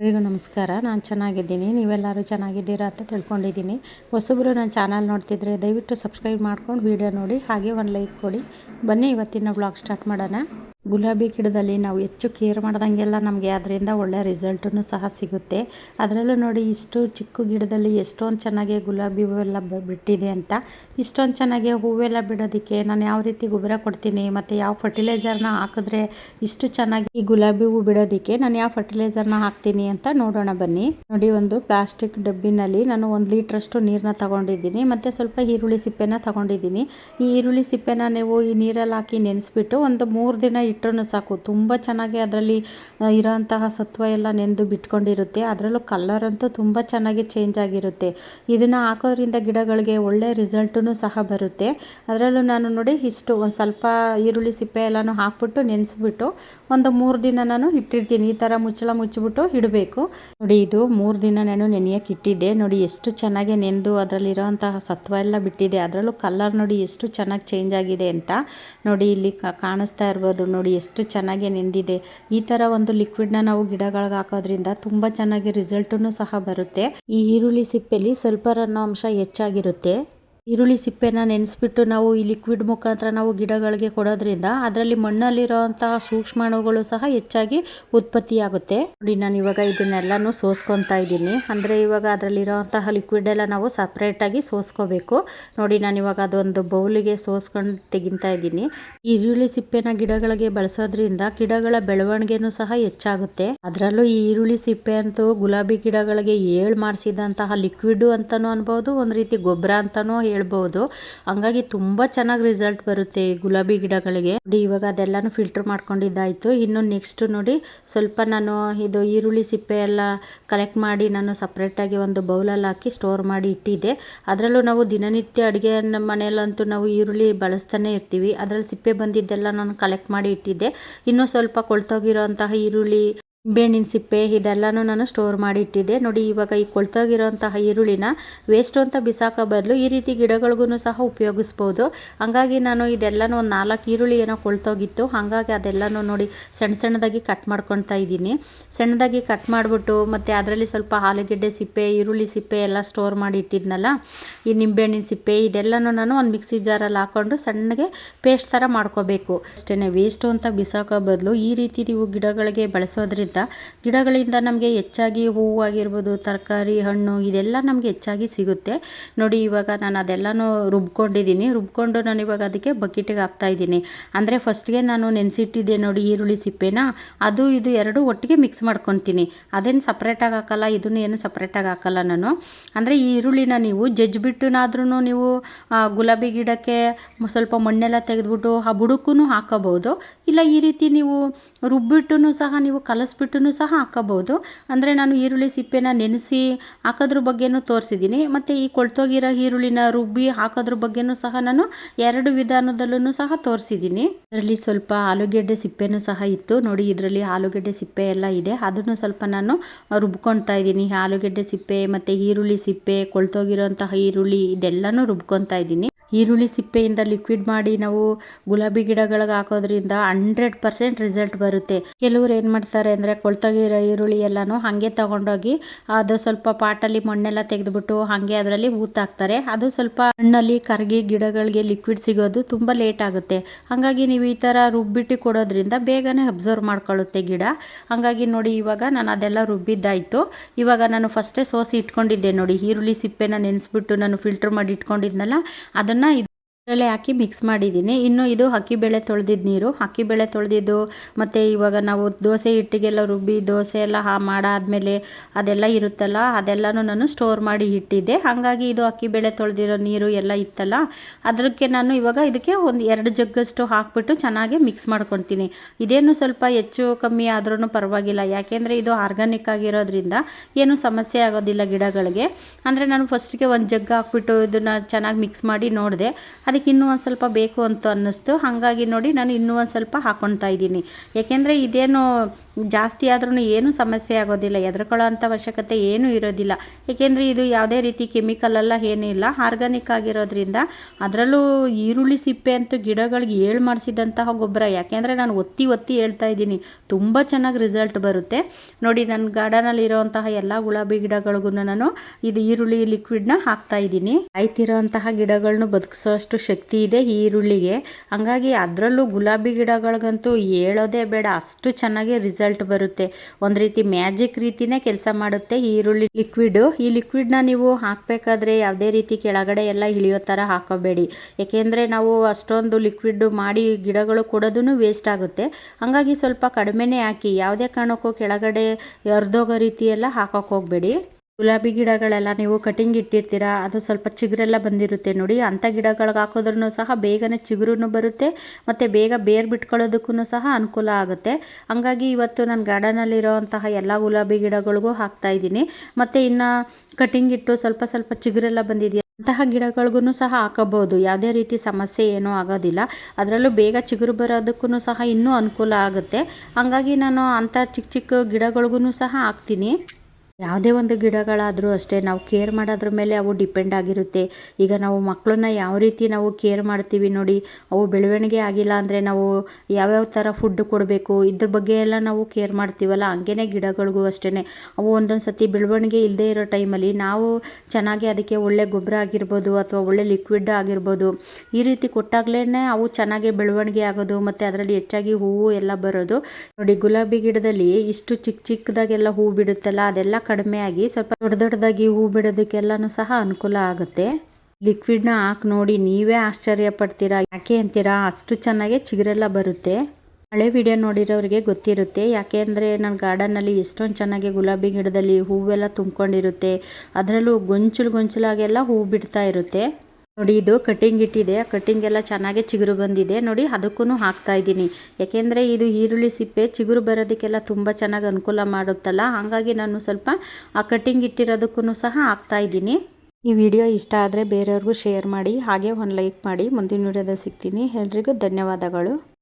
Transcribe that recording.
ಎಲ್ರಿಗೂ ನಮಸ್ಕಾರ. ನಾನು ಚೆನ್ನಾಗಿದ್ದೀನಿ. ನೀವೆಲ್ಲರೂ ಚೆನ್ನಾಗಿದ್ದೀರಾ ಅಂತ ತಿಳ್ಕೊಂಡಿದ್ದೀನಿ. ಹೊಸಬ್ರು ನನ್ನ ಚಾನಲ್ ನೋಡ್ತಿದ್ರೆ ದಯವಿಟ್ಟು ಸಬ್ಸ್ಕ್ರೈಬ್ ಮಾಡ್ಕೊಂಡು ವೀಡಿಯೋ ನೋಡಿ, ಹಾಗೆ ಒಂದು ಲೈಕ್ ಕೊಡಿ. ಬನ್ನಿ ಇವತ್ತಿನ ಬ್ಲಾಗ್ ಸ್ಟಾರ್ಟ್ ಮಾಡೋಣ. ಗುಲಾಬಿ ಗಿಡದಲ್ಲಿ ನಾವು ಹೆಚ್ಚು ಕೇರ್ ಮಾಡ್ದಂಗೆಲ್ಲ ನಮಗೆ ಅದರಿಂದ ಒಳ್ಳೆಯ ರಿಸಲ್ಟೂ ಸಹ ಸಿಗುತ್ತೆ. ಅದರಲ್ಲೂ ನೋಡಿ ಇಷ್ಟು ಚಿಕ್ಕ ಗಿಡದಲ್ಲಿ ಎಷ್ಟೊಂದು ಚೆನ್ನಾಗಿ ಗುಲಾಬಿ ಹೂವೆಲ್ಲ ಬಿಟ್ಟಿದೆ ಅಂತ. ಇಷ್ಟೊಂದು ಚೆನ್ನಾಗಿ ಹೂವೆಲ್ಲ ಬಿಡೋದಕ್ಕೆ ನಾನು ಯಾವ ರೀತಿ ಗೊಬ್ಬರ ಕೊಡ್ತೀನಿ, ಮತ್ತು ಯಾವ ಫರ್ಟಿಲೈಸರ್ನ ಹಾಕಿದ್ರೆ ಇಷ್ಟು ಚೆನ್ನಾಗಿ ಈ ಗುಲಾಬಿ ಹೂ ಬಿಡೋದಕ್ಕೆ ನಾನು ಯಾವ ಫರ್ಟಿಲೈಸರ್ನ ಹಾಕ್ತೀನಿ ಅಂತ ನೋಡೋಣ ಬನ್ನಿ. ನೋಡಿ ಒಂದು ಪ್ಲಾಸ್ಟಿಕ್ ಡಬ್ಬಿನಲ್ಲಿ ನಾನು ಒಂದು ಲೀಟ್ರಷ್ಟು ನೀರನ್ನ ತಗೊಂಡಿದ್ದೀನಿ, ಮತ್ತು ಸ್ವಲ್ಪ ಈರುಳ್ಳಿ ಸಿಪ್ಪೆನ ತಗೊಂಡಿದ್ದೀನಿ. ಈ ಈರುಳ್ಳಿ ಸಿಪ್ಪೆನ ನೀವು ಈ ನೀರಲ್ಲಿ ಹಾಕಿ ನೆನೆಸ್ಬಿಟ್ಟು ಒಂದು ಮೂರು ದಿನ ಇಟ್ಟರೂ ಸಾಕು. ತುಂಬ ಚೆನ್ನಾಗಿ ಅದರಲ್ಲಿ ಇರೋಂತಹ ಸತ್ವ ಎಲ್ಲ ನೆಂದು ಬಿಟ್ಕೊಂಡಿರುತ್ತೆ. ಅದರಲ್ಲೂ ಕಲರ್ ಅಂತೂ ತುಂಬ ಚೆನ್ನಾಗಿ ಚೇಂಜ್ ಆಗಿರುತ್ತೆ. ಇದನ್ನು ಹಾಕೋದ್ರಿಂದ ಗಿಡಗಳಿಗೆ ಒಳ್ಳೆ ರಿಸಲ್ಟೂ ಸಹ ಬರುತ್ತೆ. ಅದರಲ್ಲೂ ನಾನು ನೋಡಿ ಇಷ್ಟು ಒಂದು ಸ್ವಲ್ಪ ಈರುಳ್ಳಿ ಸಿಪ್ಪೆ ಎಲ್ಲನೂ ಹಾಕ್ಬಿಟ್ಟು ನೆನೆಸ್ಬಿಟ್ಟು ಒಂದು ಮೂರು ದಿನ ನಾನು ಇಟ್ಟಿರ್ತೀನಿ. ಈ ಥರ ಮುಚ್ಚಳ ಮುಚ್ಚಿಬಿಟ್ಟು ಇಡಬೇಕು. ನೋಡಿ ಇದು ಮೂರು ದಿನ ನಾನು ನೆನೆಯೋಕೆ ಇಟ್ಟಿದ್ದೆ. ನೋಡಿ ಎಷ್ಟು ಚೆನ್ನಾಗಿ ನೆಂದು ಅದರಲ್ಲಿರೋಂತಹ ಸತ್ವ ಎಲ್ಲ ಬಿಟ್ಟಿದೆ. ಅದರಲ್ಲೂ ಕಲರ್ ನೋಡಿ ಎಷ್ಟು ಚೆನ್ನಾಗಿ ಚೇಂಜ್ ಆಗಿದೆ ಅಂತ ನೋಡಿ ಇಲ್ಲಿ ಕಾಣಿಸ್ತಾ ಇರ್ಬೋದು. ನೋಡಿ ಎಷ್ಟು ಚೆನ್ನಾಗಿ ನೆಂದಿದೆ. ಈ ಥರ ಒಂದು ಲಿಕ್ವಿಡ್ನ ನಾವು ಗಿಡಗಳಿಗೆ ಹಾಕೋದ್ರಿಂದ ತುಂಬ ಚೆನ್ನಾಗಿ ರಿಸಲ್ಟೂ ಸಹ ಬರುತ್ತೆ. ಈ ಈರುಳ್ಳಿ ಸಿಪ್ಪೆಲಿ ಸ್ವಲ್ಪ ಅನ್ನೋ ಅಂಶ ಹೆಚ್ಚಾಗಿರುತ್ತೆ. ಈರುಳ್ಳಿ ಸಿಪ್ಪೆನ ನೆನೆಸ್ಬಿಟ್ಟು ನಾವು ಈ ಲಿಕ್ವಿಡ್ ಮುಖಾಂತರ ನಾವು ಗಿಡಗಳಿಗೆ ಕೊಡೋದ್ರಿಂದ ಅದರಲ್ಲಿ ಮಣ್ಣಲ್ಲಿರೋಂತಹ ಸೂಕ್ಷ್ಮಾಣುಗಳು ಸಹ ಹೆಚ್ಚಾಗಿ ಉತ್ಪತ್ತಿಯಾಗುತ್ತೆ. ನೋಡಿ, ನಾನು ಇವಾಗ ಇದನ್ನೆಲ್ಲಾನು ಸೋಸ್ಕೊತಾ ಇದ್ದೀನಿ. ಅಂದರೆ ಇವಾಗ ಅದರಲ್ಲಿರೋಂತಹ ಲಿಕ್ವಿಡ್ ಎಲ್ಲ ನಾವು ಸಪ್ರೇಟಾಗಿ ಸೋಸ್ಕೋಬೇಕು. ನೋಡಿ, ನಾನು ಇವಾಗ ಅದೊಂದು ಬೌಲಿಗೆ ಸೋಸ್ಕೊಂಡು ತೆಗಿತಾ ಇದ್ದೀನಿ. ಈರುಳ್ಳಿ ಸಿಪ್ಪೆನ ಗಿಡಗಳಿಗೆ ಬಳಸೋದ್ರಿಂದ ಗಿಡಗಳ ಬೆಳವಣಿಗೆನೂ ಸಹ ಹೆಚ್ಚಾಗುತ್ತೆ. ಅದರಲ್ಲೂ ಈ ಈರುಳ್ಳಿ ಸಿಪ್ಪೆ ಅಂತೂ ಗುಲಾಬಿ ಗಿಡಗಳಿಗೆ ಏಳು ಮಾಡಿಸಿದಂತಹ ಲಿಕ್ವಿಡ್ ಅಂತಲೂ ಅನ್ಬೋದು, ಒಂದು ರೀತಿ ಗೊಬ್ಬರ ಅಂತಲೂ ಹೇಳ್ಬೋದು. ಹಂಗಾಗಿ ತುಂಬ ಚೆನ್ನಾಗಿ ರಿಸಲ್ಟ್ ಬರುತ್ತೆ ಗುಲಾಬಿ ಗಿಡಗಳಿಗೆ. ನೋಡಿ, ಇವಾಗ ಅದೆಲ್ಲನೂ ಫಿಲ್ಟರ್ ಮಾಡ್ಕೊಂಡಿದ್ದಾಯ್ತು. ಇನ್ನು ನೆಕ್ಸ್ಟ್ ನೋಡಿ, ಸ್ವಲ್ಪ ನಾನು ಇದು ಈರುಳ್ಳಿ ಸಿಪ್ಪೆ ಎಲ್ಲ ಕಲೆಕ್ಟ್ ಮಾಡಿ ನಾನು ಸಪ್ರೇಟಾಗಿ ಒಂದು ಬೌಲಲ್ಲಿ ಹಾಕಿ ಸ್ಟೋರ್ ಮಾಡಿ ಇಟ್ಟಿದ್ದೆ. ಅದರಲ್ಲೂ ನಾವು ದಿನನಿತ್ಯ ಅಡುಗೆ ನಮ್ಮ ಮನೆಯಲ್ಲಂತೂ ನಾವು ಈರುಳ್ಳಿ ಬಳಸ್ತಾನೆ ಇರ್ತೀವಿ. ಅದರಲ್ಲಿ ಸಿಪ್ಪೆ ಬಂದಿದ್ದೆಲ್ಲ ನಾನು ಕಲೆಕ್ಟ್ ಮಾಡಿ ಇಟ್ಟಿದ್ದೆ. ಇನ್ನೂ ಸ್ವಲ್ಪ ಕೊಳ್ತೋಗಿರೋಂತಹ ಈರುಳ್ಳಿ ಬೇಣಿನ ಸಿಪ್ಪೆ ಇದೆಲ್ಲನೂ ನಾನು ಸ್ಟೋರ್ ಮಾಡಿ ಇಟ್ಟಿದ್ದೆ ನೋಡಿ, ಇವಾಗ ಈ ಕೊಳ್ತೋಗಿರೋಂತಹ ಈರುಳ್ಳಿನ ವೇಸ್ಟ್ ಅಂತ ಬಿಸಾಕ ಬದಲು ಈ ರೀತಿ ಗಿಡಗಳಿಗೂ ಸಹ ಉಪಯೋಗಿಸ್ಬೋದು. ಹಾಗಾಗಿ ನಾನು ಇದೆಲ್ಲನೂ ಒಂದು ನಾಲ್ಕು ಈರುಳ್ಳಿ ಏನೋ ಕೊಳ್ತೋಗಿತ್ತು. ಹಾಗಾಗಿ ಅದೆಲ್ಲನೂ ನೋಡಿ ಸಣ್ಣ ಸಣ್ಣದಾಗಿ ಕಟ್ ಮಾಡ್ಕೊತಾ ಇದ್ದೀನಿ. ಸಣ್ಣದಾಗಿ ಕಟ್ ಮಾಡಿಬಿಟ್ಟು ಮತ್ತು ಅದರಲ್ಲಿ ಸ್ವಲ್ಪ ಆಲೂಗೆಡ್ಡೆ ಸಿಪ್ಪೆ, ಈರುಳ್ಳಿ ಸಿಪ್ಪೆ ಎಲ್ಲ ಸ್ಟೋರ್ ಮಾಡಿ ಇಟ್ಟಿದ್ನಲ್ಲ ಈ ನಿಂಬೆಹಣ್ಣಿನ ಸಿಪ್ಪೆ ಇದೆಲ್ಲನೂ ನಾನು ಒಂದು ಮಿಕ್ಸಿ ಜಾರಲ್ಲಿ ಹಾಕ್ಕೊಂಡು ಸಣ್ಣಗೆ ಪೇಸ್ಟ್ ಥರ ಮಾಡ್ಕೋಬೇಕು. ಅಷ್ಟೇ ವೇಸ್ಟು ಅಂತ ಬಿಸಾಕೋ ಬದಲು ಈ ರೀತಿ ನೀವು ಗಿಡಗಳಿಗೆ ಬಳಸೋದ್ರಿಂದ ಗಿಡಗಳಿಂದ ನಮಗೆ ಹೆಚ್ಚಾಗಿ ಹೂವು ಆಗಿರ್ಬೋದು, ತರಕಾರಿ, ಹಣ್ಣು ಇದೆಲ್ಲ ನಮಗೆ ಹೆಚ್ಚಾಗಿ ಸಿಗುತ್ತೆ. ನೋಡಿ, ಇವಾಗ ನಾನು ಅದೆಲ್ಲನೂ ರುಬ್ಕೊಂಡಿದ್ದೀನಿ. ರುಬ್ಕೊಂಡು ನಾನು ಇವಾಗ ಅದಕ್ಕೆ ಬಕೆಟಿಗೆ ಹಾಕ್ತಾ ಇದ್ದೀನಿ. ಅಂದರೆ ಫಸ್ಟ್ಗೆ ನಾನು ನೆನೆಸಿಟ್ಟಿದ್ದೆ ನೋಡಿ, ಈರುಳ್ಳಿ ಸಿಪ್ಪೆನ. ಅದು ಇದು ಎರಡು ಒಟ್ಟಿಗೆ ಮಿಕ್ಸ್ ಮಾಡ್ಕೊತೀನಿ. ಅದೇನು ಸಪ್ರೇಟಾಗಿ ಹಾಕಲ್ಲ, ಇದನ್ನು ಏನು ಸಪ್ರೇಟಾಗಿ ಹಾಕಲ್ಲ ನಾನು. ಅಂದರೆ ಈ ಈರುಳ್ಳಿನ ನೀವು ಜಜ್ಜಿಬಿಟ್ಟುನಾದ್ರೂ ನೀವು ಗುಲಾಬಿ ಗಿಡಕ್ಕೆ ಸ್ವಲ್ಪ ಮಣ್ಣೆಲ್ಲ ತೆಗೆದುಬಿಟ್ಟು ಆ ಬುಡಕ್ಕೂ ಹಾಕಬಹುದು. ಇಲ್ಲ, ಈ ರೀತಿ ನೀವು ರುಬ್ಬಿಟ್ಟು ಸಹ ನೀವು ಕಲಸ್ಬಿಟ್ಟು ಸಹ ಹಾಕಬಹುದು. ಅಂದರೆ ನಾನು ಈರುಳ್ಳಿ ಸಿಪ್ಪೆನ ನೆನೆಸಿ ಹಾಕೋದ್ರ ಬಗ್ಗೆನೂ ತೋರಿಸಿದ್ದೀನಿ. ಮತ್ತು ಈ ಕೊಳ್ತೋಗಿರೋ ಈರುಳ್ಳಿನ ರುಬ್ಬಿ ಹಾಕೋದ್ರ ಬಗ್ಗೆನೂ ಸಹ ನಾನು ಎರಡು ವಿಧಾನದಲ್ಲೂ ಸಹ ತೋರಿಸಿದ್ದೀನಿ. ಅದರಲ್ಲಿ ಸ್ವಲ್ಪ ಆಲೂಗೆಡ್ಡೆ ಸಿಪ್ಪೆನೂ ಸಹ ಇತ್ತು. ನೋಡಿ, ಇದರಲ್ಲಿ ಆಲೂಗೆಡ್ಡೆ ಸಿಪ್ಪೆ ಎಲ್ಲ ಇದೆ. ಅದನ್ನು ಸ್ವಲ್ಪ ನಾನು ರುಬ್ಕೊತಾ ಇದ್ದೀನಿ. ಆಲೂಗೆಡ್ಡೆ ಸಿಪ್ಪೆ ಮತ್ತು ಈರುಳ್ಳಿ ಸಿಪ್ಪೆ, ಕೊಳ್ತೋಗಿರೋಂತಹ ಈರುಳ್ಳಿ ಇದೆಲ್ಲನೂ ರುಬ್ಕೊತಾ ಇದ್ದೀನಿ. ಈರುಳ್ಳಿ ಸಿಪ್ಪೆಯಿಂದ ಲಿಕ್ವಿಡ್ ಮಾಡಿ ನಾವು ಗುಲಾಬಿ ಗಿಡಗಳಿಗೆ ಹಾಕೋದ್ರಿಂದ ಹಂಡ್ರೆಡ್ ಪರ್ಸೆಂಟ್ ರಿಸಲ್ಟ್ ಬರುತ್ತೆ. ಕೆಲವರು ಏನು ಮಾಡ್ತಾರೆ ಅಂದರೆ ಕೊಳ್ತಾಗಿರೋ ಈರುಳ್ಳಿ ಎಲ್ಲನೂ ಹಾಗೆ ತಗೊಂಡೋಗಿ ಅದು ಸ್ವಲ್ಪ ಪಾಟಲ್ಲಿ ಮಣ್ಣೆಲ್ಲ ತೆಗೆದುಬಿಟ್ಟು ಹಾಗೆ ಅದರಲ್ಲಿ ಊತಾಕ್ತಾರೆ. ಅದು ಸ್ವಲ್ಪ ಹಣ್ಣಲ್ಲಿ ಕರಗಿ ಗಿಡಗಳಿಗೆ ಲಿಕ್ವಿಡ್ ಸಿಗೋದು ತುಂಬ ಲೇಟ್ ಆಗುತ್ತೆ. ಹಾಗಾಗಿ ನೀವು ಈ ಥರ ರುಬ್ಬಿಟ್ಟು ಕೊಡೋದ್ರಿಂದ ಬೇಗನೆ ಅಬ್ಸರ್ವ್ ಮಾಡ್ಕೊಳ್ಳುತ್ತೆ ಗಿಡ. ಹಾಗಾಗಿ ನೋಡಿ ಇವಾಗ ನಾನು ಅದೆಲ್ಲ ರುಬ್ಬಿದ್ದಾಯಿತು. ಇವಾಗ ನಾನು ಫಸ್ಟೇ ಸೋಸಿ ಇಟ್ಕೊಂಡಿದ್ದೆ ನೋಡಿ. ಈರುಳ್ಳಿ ಸಿಪ್ಪೆನ ನೆನೆಸ್ಬಿಟ್ಟು ನಾನು ಫಿಲ್ಟರ್ ಮಾಡಿ ಇಟ್ಕೊಂಡಿದ್ನಲ್ಲ, ಅದನ್ನು ಇದು ಇದರಲ್ಲೇ ಹಾಕಿ ಮಿಕ್ಸ್ ಮಾಡಿದ್ದೀನಿ. ಇನ್ನು ಇದು ಅಕ್ಕಿಬೇಳೆ ತೊಳೆದಿದ್ದ ನೀರು. ಅಕ್ಕಿಬೇಳೆ ತೊಳೆದಿದ್ದು ಮತ್ತು ಇವಾಗ ನಾವು ದೋಸೆ ಹಿಟ್ಟಿಗೆಲ್ಲ ರುಬ್ಬಿ ದೋಸೆ ಎಲ್ಲ ಹಾ ಮಾಡಾದ್ಮೇಲೆ ಅದೆಲ್ಲ ಇರುತ್ತಲ್ಲ, ಅದೆಲ್ಲನೂ ನಾನು ಸ್ಟೋರ್ ಮಾಡಿ ಇಟ್ಟಿದ್ದೆ. ಹಾಗಾಗಿ ಇದು ಅಕ್ಕಿಬೇಳೆ ತೊಳೆದಿರೋ ನೀರು ಎಲ್ಲ ಇತ್ತಲ್ಲ ಅದಕ್ಕೆ ನಾನು ಇವಾಗ ಇದಕ್ಕೆ ಒಂದು ಎರಡು ಜಗ್ಗಷ್ಟು ಹಾಕ್ಬಿಟ್ಟು ಚೆನ್ನಾಗಿ ಮಿಕ್ಸ್ ಮಾಡ್ಕೊತೀನಿ. ಇದೇನು ಸ್ವಲ್ಪ ಹೆಚ್ಚು ಕಮ್ಮಿ ಆದ್ರೂ ಪರವಾಗಿಲ್ಲ. ಯಾಕೆಂದರೆ ಇದು ಆರ್ಗಾನಿಕ್ ಆಗಿರೋದ್ರಿಂದ ಏನು ಸಮಸ್ಯೆ ಆಗೋದಿಲ್ಲ ಗಿಡಗಳಿಗೆ. ಅಂದರೆ ನಾನು ಫಸ್ಟಿಗೆ ಒಂದು ಜಗ್ ಹಾಕ್ಬಿಟ್ಟು ಇದನ್ನು ಚೆನ್ನಾಗಿ ಮಿಕ್ಸ್ ಮಾಡಿ ನೋಡಿದೆ. ಅದಕ್ಕೆ ಇನ್ನೂ ಒಂದು ಸ್ವಲ್ಪ ಬೇಕು ಅಂತ ಅನ್ನಿಸ್ತು. ಹಾಗಾಗಿ ನೋಡಿ ನಾನು ಇನ್ನೂ ಒಂದು ಸ್ವಲ್ಪ ಹಾಕ್ಕೊಳ್ತಾ ಇದ್ದೀನಿ. ಯಾಕೆಂದರೆ ಇದೇನು ಜಾಸ್ತಿ ಆದ್ರೂ ಏನೂ ಸಮಸ್ಯೆ ಆಗೋದಿಲ್ಲ. ಹೆದರ್ಕೊಳ್ಳೋ ಅವಶ್ಯಕತೆ ಏನೂ ಇರೋದಿಲ್ಲ. ಏಕೆಂದರೆ ಇದು ಯಾವುದೇ ರೀತಿ ಕೆಮಿಕಲ್ ಎಲ್ಲ ಏನೂ ಇಲ್ಲ. ಆರ್ಗಾನಿಕ್ ಆಗಿರೋದ್ರಿಂದ ಅದರಲ್ಲೂ ಈರುಳ್ಳಿ ಸಿಪ್ಪೆ ಅಂತೂ ಗಿಡಗಳಿಗೆ ಏಳು ಮಾಡಿಸಿದಂತಹ ಗೊಬ್ಬರ. ಯಾಕೆಂದರೆ ನಾನು ಒತ್ತಿ ಒತ್ತಿ ಹೇಳ್ತಾ ಇದ್ದೀನಿ, ತುಂಬ ಚೆನ್ನಾಗಿ ರಿಸಲ್ಟ್ ಬರುತ್ತೆ. ನೋಡಿ ನನ್ನ ಗಾರ್ಡನಲ್ಲಿರೋವಂತಹ ಎಲ್ಲ ಗುಲಾಬಿ ಗಿಡಗಳಿಗೂ ನಾನು ಇದು ಈರುಳ್ಳಿ ಲಿಕ್ವಿಡ್ನ ಹಾಕ್ತಾ ಇದ್ದೀನಿ. ಆಯ್ತಿರೋಂತಹ ಗಿಡಗಳನ್ನು ಬದುಕಿಸೋಷ್ಟು ಶಕ್ತಿ ಇದೆ ಈರುಳ್ಳಿಗೆ. ಹಂಗಾಗಿ ಅದರಲ್ಲೂ ಗುಲಾಬಿ ಗಿಡಗಳಿಗಂತೂ ಹೇಳೋದೇ ಬೇಡ. ಅಷ್ಟು ಚೆನ್ನಾಗಿ ರಿಸಲ್ಟ್ ಬರುತ್ತೆ. ಒಂದು ರೀತಿ ಮ್ಯಾಜಿಕ್ ರೀತಿನೇ ಕೆಲಸ ಮಾಡುತ್ತೆ. ಈರುಳ್ಳಿ ಲಿಕ್ವಿಡ್ ಈ ಲಿಕ್ವಿಡ್ನ ನೀವು ಹಾಕಬೇಕಾದ್ರೆ ಯಾವುದೇ ರೀತಿ ಕೆಳಗಡೆ ಎಲ್ಲ ಇಳಿಯೋ ಥರ ಹಾಕೋಬೇಡಿ. ಏಕೆಂದರೆ ನಾವು ಅಷ್ಟೊಂದು ಲಿಕ್ವಿಡ್ ಮಾಡಿ ಗಿಡಗಳು ಕೊಡೋದೂ ವೇಸ್ಟ್ ಆಗುತ್ತೆ. ಹಾಗಾಗಿ ಸ್ವಲ್ಪ ಕಡಿಮೆನೇ ಹಾಕಿ, ಯಾವುದೇ ಕಾರಣಕ್ಕೂ ಕೆಳಗಡೆ ಅರ್ಧೋಗೋ ರೀತಿಯೆಲ್ಲ ಹಾಕೋಕೆ ಹೋಗಬೇಡಿ. ಗುಲಾಬಿ ಗಿಡಗಳೆಲ್ಲ ನೀವು ಕಟಿಂಗ್ ಇಟ್ಟಿರ್ತೀರ, ಅದು ಸ್ವಲ್ಪ ಚಿಗುರೆಲ್ಲ ಬಂದಿರುತ್ತೆ ನೋಡಿ. ಅಂಥ ಗಿಡಗಳಿಗೆ ಹಾಕೋದ್ರೂ ಸಹ ಬೇಗನೆ ಚಿಗುರು ಬರುತ್ತೆ, ಮತ್ತು ಬೇಗ ಬೇರು ಬಿಟ್ಕೊಳ್ಳೋದಕ್ಕೂ ಸಹ ಅನುಕೂಲ ಆಗುತ್ತೆ. ಹಂಗಾಗಿ ಇವತ್ತು ನನ್ನ ಗಾರ್ಡನಲ್ಲಿರೋವಂತಹ ಎಲ್ಲ ಗುಲಾಬಿ ಗಿಡಗಳಿಗೂ ಹಾಕ್ತಾ ಇದ್ದೀನಿ. ಮತ್ತು ಇನ್ನು ಕಟಿಂಗ್ ಇಟ್ಟು ಸ್ವಲ್ಪ ಸ್ವಲ್ಪ ಚಿಗುರೆಲ್ಲ ಬಂದಿದೆಯಾ, ಅಂತಹ ಗಿಡಗಳಿಗೂ ಸಹ ಹಾಕಬಹುದು. ಯಾವುದೇ ರೀತಿ ಸಮಸ್ಯೆ ಏನೂ ಆಗೋದಿಲ್ಲ. ಅದರಲ್ಲೂ ಬೇಗ ಚಿಗುರು ಬರೋದಕ್ಕೂ ಸಹ ಇನ್ನೂ ಅನುಕೂಲ ಆಗುತ್ತೆ. ಹಾಗಾಗಿ ನಾನು ಅಂಥ ಚಿಕ್ಕ ಚಿಕ್ಕ ಗಿಡಗಳಿಗೂ ಸಹ ಹಾಕ್ತೀನಿ. ಯಾವುದೇ ಒಂದು ಗಿಡಗಳಾದರೂ ಅಷ್ಟೇ ನಾವು ಕೇರ್ ಮಾಡೋದ್ರ ಮೇಲೆ ಅವು ಡಿಪೆಂಡ್ ಆಗಿರುತ್ತೆ. ಈಗ ನಾವು ಮಕ್ಕಳನ್ನ ಯಾವ ರೀತಿ ನಾವು ಕೇರ್ ಮಾಡ್ತೀವಿ ನೋಡಿ, ಅವು ಬೆಳವಣಿಗೆ ಆಗಿಲ್ಲ ಅಂದರೆ ನಾವು ಯಾವ್ಯಾವ ಥರ ಫುಡ್ ಕೊಡಬೇಕು, ಇದ್ರ ಬಗ್ಗೆ ಎಲ್ಲ ನಾವು ಕೇರ್ ಮಾಡ್ತೀವಲ್ಲ ಹಂಗೇ ಗಿಡಗಳಿಗೂ ಅಷ್ಟೇ ಅವು ಒಂದೊಂದು ಸತಿ ಬೆಳವಣಿಗೆ ಇಲ್ಲದೇ ಇರೋ ಟೈಮಲ್ಲಿ ನಾವು ಚೆನ್ನಾಗಿ ಅದಕ್ಕೆ ಒಳ್ಳೆ ಗೊಬ್ಬರ ಆಗಿರ್ಬೋದು ಅಥವಾ ಒಳ್ಳೆ ಲಿಕ್ವಿಡ್ ಆಗಿರ್ಬೋದು, ಈ ರೀತಿ ಕೊಟ್ಟಾಗಲೇ ಅವು ಚೆನ್ನಾಗಿ ಬೆಳವಣಿಗೆ ಆಗೋದು ಮತ್ತು ಅದರಲ್ಲಿ ಹೆಚ್ಚಾಗಿ ಹೂವು ಎಲ್ಲ ಬರೋದು. ನೋಡಿ, ಗುಲಾಬಿ ಗಿಡದಲ್ಲಿ ಇಷ್ಟು ಚಿಕ್ಕ ಚಿಕ್ಕದಾಗೆಲ್ಲ ಹೂ ಬಿಡುತ್ತಲ್ಲ, ಅದೆಲ್ಲ ಕಡಿಮೆ ಆಗಿ ಸ್ವಲ್ಪ ದೊಡ್ಡ ದೊಡ್ಡದಾಗಿ ಹೂ ಬಿಡೋದಕ್ಕೆಲ್ಲನೂ ಸಹ ಅನುಕೂಲ ಆಗುತ್ತೆ. ಲಿಕ್ವಿಡ್ನ ಹಾಕಿ ನೋಡಿ ನೀವೇ ಆಶ್ಚರ್ಯ ಪಡ್ತೀರಾ? ಯಾಕೆ ಅಂತೀರಾ? ಅಷ್ಟು ಚೆನ್ನಾಗಿ ಚಿಗುರೆಲ್ಲ ಬರುತ್ತೆ. ಹಳೆ ವಿಡಿಯೋ ನೋಡಿರೋರಿಗೆ ಗೊತ್ತಿರುತ್ತೆ. ಯಾಕೆ ಅಂದರೆ ನನ್ನ ಗಾರ್ಡನ್ನಲ್ಲಿ ಎಷ್ಟೊಂದು ಚೆನ್ನಾಗಿ ಗುಲಾಬಿ ಗಿಡದಲ್ಲಿ ಹೂವೆಲ್ಲ ತುಂಬ್ಕೊಂಡಿರುತ್ತೆ. ಅದರಲ್ಲೂ ಗೊಂಚಲು ಗೊಂಚಲಾಗೆಲ್ಲ ಹೂ ಬಿಡ್ತಾ ಇರುತ್ತೆ. ನೋಡಿ ಇದು ಕಟಿಂಗ್ ಇಟ್ಟಿದೆ. ಕಟ್ಟಿಂಗ್ ಎಲ್ಲ ಚೆನ್ನಾಗಿ ಚಿಗುರು ಬಂದಿದೆ. ನೋಡಿ ಅದಕ್ಕೂ ಹಾಕ್ತಾ ಇದ್ದೀನಿ. ಯಾಕೆಂದರೆ ಇದು ಈರುಳ್ಳಿ ಸಿಪ್ಪೆ, ಚಿಗುರು ಬರೋದಕ್ಕೆಲ್ಲ ತುಂಬ ಚೆನ್ನಾಗಿ ಅನುಕೂಲ ಮಾಡುತ್ತಲ್ಲ. ಹಾಗಾಗಿ ನಾನು ಸ್ವಲ್ಪ ಆ ಕಟ್ಟಿಂಗ್ ಇಟ್ಟಿರೋದಕ್ಕೂ ಸಹ ಹಾಕ್ತಾ ಇದ್ದೀನಿ. ಈ ವಿಡಿಯೋ ಇಷ್ಟ ಆದರೆ ಬೇರೆಯವ್ರಿಗೂ ಶೇರ್ ಮಾಡಿ, ಹಾಗೆ ಒಂದು ಲೈಕ್ ಮಾಡಿ. ಮುಂದಿನ ವಿಡಿಯೋದಲ್ಲಿ ಸಿಗ್ತೀನಿ. ಎಲ್ರಿಗೂ ಧನ್ಯವಾದಗಳು.